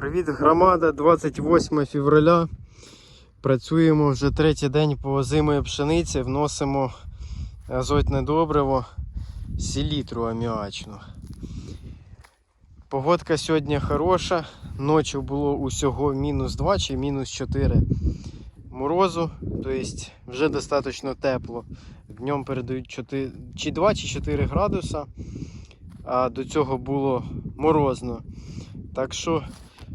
Привіт, громада, 28 февраля. Працюємо вже третій день по озимої пшениці, вносимо азотне добриво, селітру аміачну. Погодка сьогодні хороша, ночі було усього мінус 2 чи мінус 4 морозу, тобто вже достатньо тепло. Днем передають 4, чи 2 чи 4 градуса, а до цього було морозно. Так що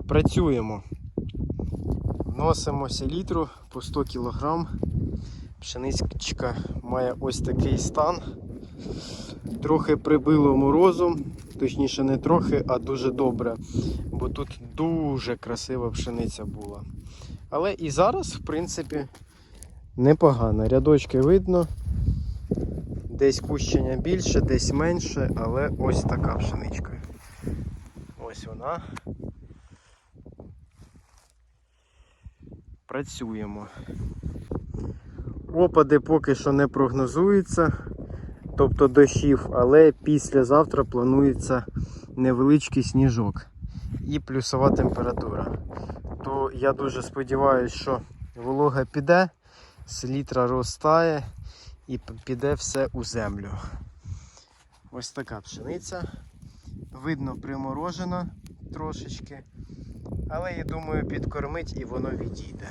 працюємо. Вносимо селітру по 100 кг. Пшеничка має ось такий стан. Трохи прибило морозом, точніше не трохи, а дуже добре. Бо тут дуже красива пшениця була. Але і зараз, в принципі, непогано. Рядочки видно. Десь кущення більше, десь менше, але ось така пшеничка. Ось вона. Працюємо. Опади поки що не прогнозуються, тобто дощів, але післязавтра планується невеличкий сніжок і плюсова температура. То я дуже сподіваюся, що волога піде, селітра розтає і піде все у землю. Ось така пшениця. Видно, приморожена трошечки. Але я думаю, підкормить і воно відійде.